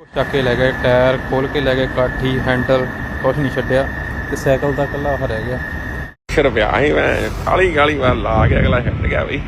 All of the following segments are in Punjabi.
ਚੱਕ ਕੇ ਲੈ ਗਏ, ਟਾਇਰ ਖੋਲ ਕੇ ਲੈ ਗਏ, ਕਾਠੀ, ਹੈਂਡਲ, ਕੁਛ ਨਹੀਂ ਛੱਡਿਆ ਤੇ ਸਾਈਕਲ ਦਾ ਇਕੱਲਾ ਉਹ ਰਹਿ ਗਿਆ। ਵਿਆਹ ਹੀ ਮੈਂ ਕਾਲੀ ਕਾਲੀ ਵਾਰ ਲਾ ਕੇ ਅਗਲਾ ਛੱਡ ਗਿਆ ਬਈ।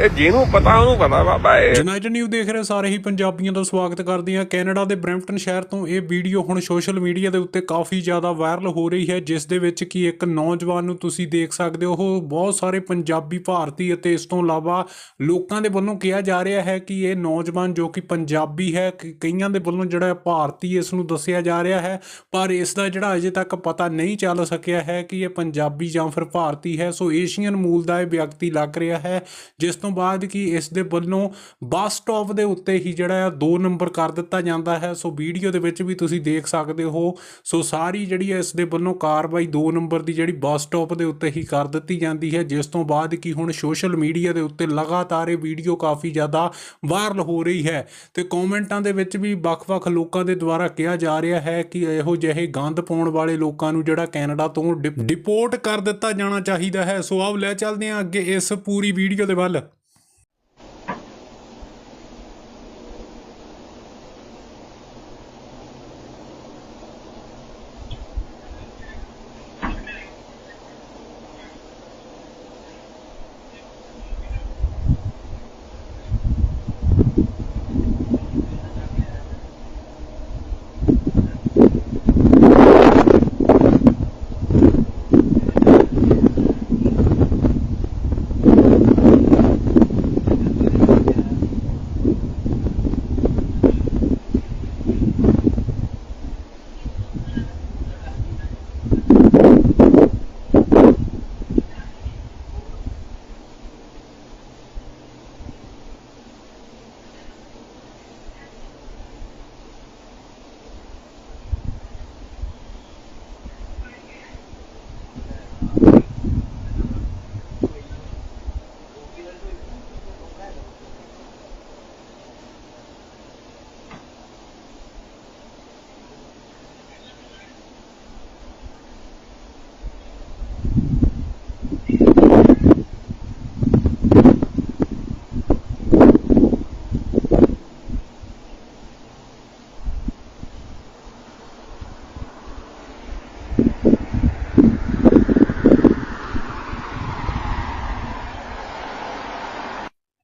ਇਹ ਜਿਹਨੂੰ ਪਤਾ, ਉਹਨੂੰ ਪਤਾ ਬਾਬਾ ਇਹ। ਯੂਨਾਈਟਿਡ ਨਿਊ ਦੇਖ ਰਹੇ, ਸਾਰੇ ਹੀ ਪੰਜਾਬੀਆਂ ਦਾ ਸਵਾਗਤ ਕਰਦੇ ਹਾਂ। ਕੈਨੇਡਾ ਦੇ ਬ੍ਰੈਂਪਟਨ ਸ਼ਹਿਰ ਤੋਂ ਇਹ ਵੀਡੀਓ ਹੁਣ ਸੋਸ਼ਲ ਮੀਡੀਆ ਦੇ ਉੱਤੇ ਕਾਫੀ ਜ਼ਿਆਦਾ ਵਾਇਰਲ ਹੋ ਰਹੀ ਹੈ, ਜਿਸ ਦੇ ਵਿੱਚ ਕਿ ਇੱਕ ਨੌਜਵਾਨ ਨੂੰ ਤੁਸੀਂ ਦੇਖ ਸਕਦੇ ਹੋ, ਉਹ ਬਹੁਤ ਸਾਰੇ ਪੰਜਾਬੀ ਭਾਰਤੀ ਅਤੇ ਇਸ ਤੋਂ ਇਲਾਵਾ ਲੋਕਾਂ ਦੇ ਵੱਲੋਂ ਕਿਹਾ ਜਾ ਰਿਹਾ ਹੈ ਕਿ ਇਹ ਨੌਜਵਾਨ ਜੋ ਕਿ ਪੰਜਾਬੀ ਹੈ ਕਈਆਂ ਦੇ ਵੱਲੋਂ ਜਿਹੜਾ ਭਾਰਤੀ ਇਸ ਨੂੰ ਦੱਸਿਆ ਜਾ ਰਿਹਾ ਹੈ, ਪਰ ਇਸ ਦਾ ਜਿਹੜਾ ਅਜੇ ਤੱਕ ਪਤਾ ਨਹੀਂ ਚੱਲ ਸਕਿਆ ਹੈ ਕਿ ਇਹ ਪੰਜਾਬੀ ਜਾਂ ਫਿਰ ਭਾਰਤੀ ਹੈ। ਸੋ ਏਸ਼ੀਅਨ ਮੂਲ ਦਾ ਇਹ ਵਿਅਕਤੀ ਲੱਗ ਰਿਹਾ ਹੈ, ਜਿਸ ਤੋਂ ਬਾਅਦ ਕਿ ਇਸ ਦੇ ਵੱਲੋਂ ਬੱਸ ਸਟਾਪ ਦੇ ਉੱਤੇ ਹੀ ਜਿਹੜਾ ਆ 2 ਨੰਬਰ ਕਰ ਦਿੱਤਾ ਜਾਂਦਾ ਹੈ। ਸੋ ਵੀਡੀਓ ਦੇ ਵਿੱਚ ਵੀ ਤੁਸੀਂ ਦੇਖ ਸਕਦੇ ਹੋ। ਸੋ ਸਾਰੀ ਜਿਹੜੀ ਹੈ ਇਸ ਦੇ ਵੱਲੋਂ ਕਾਰਵਾਈ 2 ਨੰਬਰ ਦੀ ਜਿਹੜੀ ਬੱਸ ਸਟਾਪ ਦੇ ਉੱਤੇ ਹੀ ਕਰ ਦਿੱਤੀ ਜਾਂਦੀ ਹੈ। ਜਿਸ ਤੋਂ ਬਾਅਦ ਕਿ ਹੁਣ ਸੋਸ਼ਲ ਮੀਡੀਆ ਦੇ ਉੱਤੇ ਲਗਾਤਾਰ ਇਹ ਵੀਡੀਓ ਕਾਫੀ ਜ਼ਿਆਦਾ ਵਾਇਰਲ ਹੋ ਰਹੀ ਹੈ। ਤੇ ਕਮੈਂਟਾਂ ਦੇ ਵਿੱਚ ਵੀ ਵੱਖ-ਵੱਖ ਲੋਕਾਂ ਦੇ ਦੁਆਰਾ ਕਿਹਾ ਜਾ ਰਿਹਾ ਹੈ ਕਿ ਇਹੋ ਜਿਹੇ ਗੰਦ ਪਾਉਣ ਵਾਲੇ ਲੋਕਾਂ ਨੂੰ ਜਿਹੜਾ ਕੈਨੇਡਾ ਤੋਂ ਡਿਪ- ਡਿਪੋਰਟ ਕਰ ਦਿੱਤਾ ਜਾਣਾ ਚਾਹੀਦਾ ਹੈ। ਸੋ ਆਓ ਲੈ ਚੱਲਦੇ ਹਾਂ ਅੱਗੇ ਇਸ ਪੂਰੀ ਵੀਡੀਓ ਦੇ ਵੱਲ।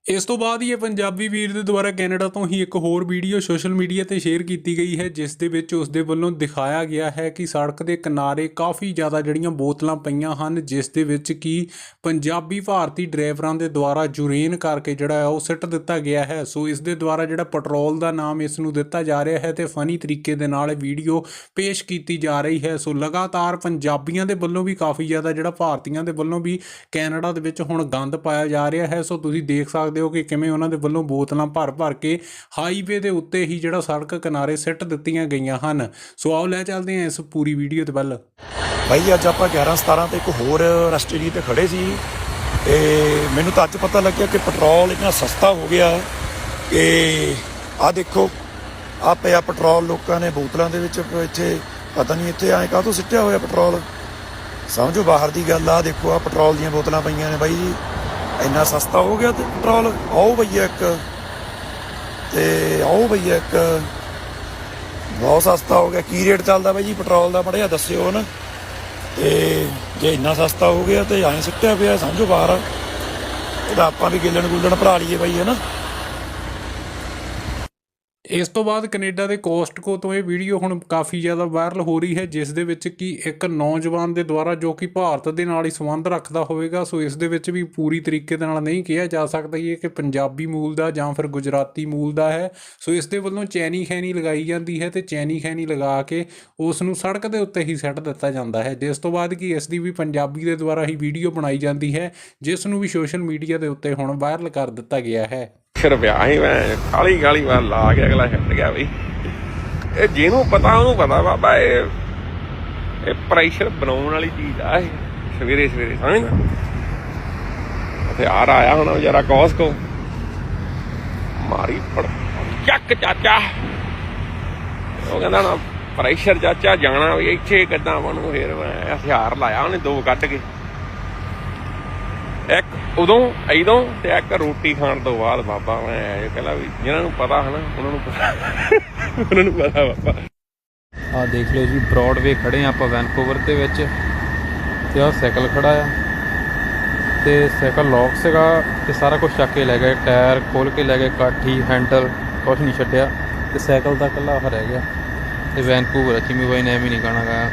ਇਸ ਤੋਂ ਬਾਅਦ ਹੀ ਇਹ ਪੰਜਾਬੀ ਵੀਰ ਦੇ ਦੁਆਰਾ ਕੈਨੇਡਾ ਤੋਂ ਹੀ ਇੱਕ ਹੋਰ ਵੀਡੀਓ ਸੋਸ਼ਲ ਮੀਡੀਆ ਤੇ ਸ਼ੇਅਰ ਕੀਤੀ ਗਈ ਹੈ, ਜਿਸ ਦੇ ਵਿੱਚ ਉਸ ਦੇ ਵੱਲੋਂ ਦਿਖਾਇਆ ਗਿਆ ਹੈ ਕਿ ਸੜਕ ਦੇ ਕਿਨਾਰੇ ਕਾਫੀ ਜ਼ਿਆਦਾ ਜਿਹੜੀਆਂ ਬੋਤਲਾਂ ਪਈਆਂ ਹਨ, ਜਿਸ ਦੇ ਵਿੱਚ ਕਿ ਪੰਜਾਬੀ ਭਾਰਤੀ ਡਰਾਈਵਰਾਂ ਦੇ ਦੁਆਰਾ ਜੁਰੇਨ ਕਰਕੇ ਜਿਹੜਾ ਹੈ ਉਹ ਸਿੱਟ ਦਿੱਤਾ ਗਿਆ ਹੈ। ਸੋ ਇਸ ਦੇ ਦੁਆਰਾ ਜਿਹੜਾ ਪੈਟਰੋਲ ਦਾ ਨਾਮ ਇਸ ਨੂੰ ਦਿੱਤਾ ਜਾ ਰਿਹਾ ਹੈ ਤੇ ਫਨੀ ਤਰੀਕੇ ਦੇ ਨਾਲ ਇਹ ਵੀਡੀਓ ਪੇਸ਼ ਕੀਤੀ ਜਾ ਰਹੀ ਹੈ। ਸੋ ਲਗਾਤਾਰ ਪੰਜਾਬੀਆਂ ਦੇ ਵੱਲੋਂ ਵੀ ਕਾਫੀ ਜ਼ਿਆਦਾ ਜਿਹੜਾ ਭਾਰਤੀਆਂ ਦੇ ਵੱਲੋਂ ਵੀ ਕੈਨੇਡਾ ਦੇ ਵਿੱਚ ਹੁਣ ਗੰਦ ਪਾਇਆ ਜਾ ਰਿਹਾ ਹੈ। ਸੋ ਤੁਸੀਂ ਦੇਖ ਸਕਦੇ ਹੋ ਕਿ ਕਿਵੇਂ ਉਹਨਾਂ ਦੇ ਵੱਲੋਂ ਬੋਤਲਾਂ ਭਰ ਭਰ ਕੇ ਹਾਈਵੇ ਦੇ ਉੱਤੇ ਹੀ ਜਿਹੜਾ ਸੜਕ ਕਿਨਾਰੇ ਸਿੱਟ ਦਿੱਤੀਆਂ ਗਈਆਂ ਹਨ। ਸੋ ਆਓ ਲੈ ਚੱਲਦੇ ਹਾਂ ਇਸ ਪੂਰੀ ਵੀਡੀਓ ਦੇ ਵੱਲ। ਭਾਈ, ਅੱਜ ਆਪਾਂ 11 17 ਤੇ ਇੱਕ ਹੋਰ ਰਸਟੇਰੀ ਤੇ ਖੜੇ ਸੀ ਤੇ ਮੈਨੂੰ ਤਾਂ ਅੱਜ ਪਤਾ ਲੱਗਿਆ ਕਿ ਪੈਟਰੋਲ ਇੰਨਾ ਸਸਤਾ ਹੋ ਗਿਆ ਕਿ ਆਹ ਦੇਖੋ, ਆਹ ਪਿਆ ਪੈਟਰੋਲ ਲੋਕਾਂ ਨੇ ਬੋਤਲਾਂ ਦੇ ਵਿੱਚ ਇੱਥੇ ਪਤਾ ਨਹੀਂ ਇੱਥੇ ਐਂ ਕਾਹਤੋਂ ਸਿੱਟਿਆ ਹੋਇਆ ਪੈਟਰੋਲ। ਸਮਝੋ ਬਾਹਰ ਦੀ ਗੱਲ ਆ ਦੇਖੋ ਆ ਪੈਟਰੋਲ ਦੀਆਂ ਬੋਤਲਾਂ ਪਈਆਂ ਨੇ ਬਾਈ ਜੀ। ਇੰਨਾ ਸਸਤਾ ਹੋ ਗਿਆ ਤੇ ਪੈਟਰੋਲ? ਆਓ ਭਈਆ ਇੱਕ। ਤੇ ਆਓ ਭਈਆ ਇੱਕ। ਬਹੁਤ ਸਸਤਾ ਹੋ ਗਿਆ। ਕੀ ਰੇਟ ਚੱਲਦਾ ਬਾਈ ਜੀ ਪੈਟਰੋਲ ਦਾ? ਮੜਿਆ ਦੱਸਿਓ ਨਾ। ਤੇ ਜੇ ਇੰਨਾ ਸਸਤਾ ਹੋ ਗਿਆ ਤੇ ਐਂ ਸਿੱਟਿਆ ਪਿਆ ਸਮਝੋ ਬਾਹਰ ਇਹਦਾ ਆਪਾਂ ਵੀ ਗਿੱਲਣ ਗੁੱਲਣ ਭਰਾ ਲਈਏ ਬਾਈ ਹੈ ਨਾ ਇਸ ਤੋਂ ਬਾਅਦ ਕੈਨੇਡਾ ਦੇ ਕੋਸਟਕੋ ਤੋਂ ਇਹ ਵੀਡੀਓ ਹੁਣ ਕਾਫੀ ਜ਼ਿਆਦਾ ਵਾਇਰਲ ਹੋ ਰਹੀ ਹੈ, ਜਿਸ ਦੇ ਵਿੱਚ ਕਿ ਇੱਕ ਨੌਜਵਾਨ ਦੇ ਦੁਆਰਾ ਜੋ ਕਿ ਭਾਰਤ ਦੇ ਨਾਲ ਹੀ ਸੰਬੰਧ ਰੱਖਦਾ ਹੋਵੇਗਾ, ਸੋ ਇਸ ਦੇ ਵਿੱਚ ਵੀ ਪੂਰੀ ਤਰੀਕੇ ਦੇ ਨਾਲ ਨਹੀਂ ਕਿਹਾ ਜਾ ਸਕਦਾ ਇਹ ਕਿ ਪੰਜਾਬੀ ਮੂਲ ਦਾ ਜਾਂ ਫਿਰ ਗੁਜਰਾਤੀ ਮੂਲ ਦਾ ਹੈ। ਸੋ ਇਸ ਦੇ ਵੱਲੋਂ ਚੈਨੀ ਖੈਨੀ ਲਗਾਈ ਜਾਂਦੀ ਹੈ ਤੇ ਚੈਨੀ ਖੈਨੀ ਲਗਾ ਕੇ ਉਸ ਨੂੰ ਸੜਕ ਦੇ ਉੱਤੇ ਹੀ ਸੱਟ ਦਿੱਤਾ ਜਾਂਦਾ ਹੈ, ਜਿਸ ਤੋਂ ਬਾਅਦ ਕਿ ਇਸ ਦੀ ਵੀ ਪੰਜਾਬੀ ਦੇ ਦੁਆਰਾ ਹੀ ਵੀਡੀਓ ਬਣਾਈ ਜਾਂਦੀ ਹੈ, ਜਿਸ ਨੂੰ ਵੀ ਸੋਸ਼ਲ ਮੀਡੀਆ ਦੇ ਉੱਤੇ ਹੁਣ ਵਾਇਰਲ ਕਰ ਦਿੱਤਾ ਗਿਆ ਹੈ। ਰੁਪਿਆ ਹੀ ਮੈਂ, ਕਾਲੀ ਕਾਲੀ ਵਾਰ ਲਾ ਕੇ ਅਗਲਾ ਛੱਡ ਗਿਆ ਬਈ ਇਹ ਜਿਹਨੂੰ ਪਤਾ, ਉਹਨੂੰ ਪਤਾ ਬਾਬਾ, ਇਹ ਇਹ ਪ੍ਰੈਸ਼ਰ ਬਣਾਉਣ ਵਾਲੀ ਚੀਜ਼ ਆ ਇਹ। ਸਵੇਰੇ ਸਵੇਰੇ ਸਮਝਦਾ ਹਥਿਆਰ ਆਇਆ ਹੁਣ ਜਰਾ ਕੋਸਕੋ। ਮਾਰੀ ਪੜ ਚੱਕ ਚਾਚਾ। ਉਹ ਕਹਿੰਦਾ ਨਾ ਪ੍ਰੈਸ਼ਰ ਚਾਚਾ ਜਾਣਾ ਵੀ ਇੱਥੇ ਕਿੱਦਾਂ ਬਣੂ, ਫੇਰ ਮੈਂ ਹਥਿਆਰ ਲਾਇਆ, ਉਹਨੇ ਦੋ ਕੱਢ ਕੇ। ਉਦੋਂ, ਇਦੋਂ ਤੇ ਇੱਕ ਰੋਟੀ ਖਾਣ ਤੋਂ ਬਾਅਦ ਬਾਬਾ ਮੈਂ ਇਹ ਕਹਿੰਦਾ ਵੀ ਜਿਹਨਾਂ ਨੂੰ ਪਤਾ ਹਨਾ, ਉਹਨਾਂ ਨੂੰ ਪਤਾ। ਉਹਨਾਂ ਨੂੰ ਪਤਾ ਬਾਬਾ। ਆ ਦੇਖ ਲਓ ਜੀ ਬ੍ਰੌਡਵੇ ਖੜੇ ਆ ਆਪਾਂ ਵੈਨਕੂਵਰ ਦੇ ਵਿੱਚ ਤੇ ਆ ਸਾਈਕਲ ਖੜਾ ਆ। ਤੇ ਸਾਈਕਲ ਲੌਕ ਸੀਗਾ ਤੇ ਸਾਰਾ ਕੁਝ ਚੱਕ ਕੇ ਲੈ ਗਏ, ਟਾਇਰ ਖੋਲ ਕੇ ਲੈ ਗਏ, ਕਾਠੀ, ਹੈਂਡਲ ਕੁਝ ਨਹੀਂ ਛੱਡਿਆ। ਤੇ ਸਾਈਕਲ ਦਾ ਇਕੱਲਾ ਆਹ ਰਹਿ ਗਿਆ। ਤੇ ਵੈਨਕੂਵਰ ਚਿਮੀ ਬਾਈ ਨੇ ਐਵੇਂ ਨਹੀਂ ਗਾਣਾ ਗਾਇਆ।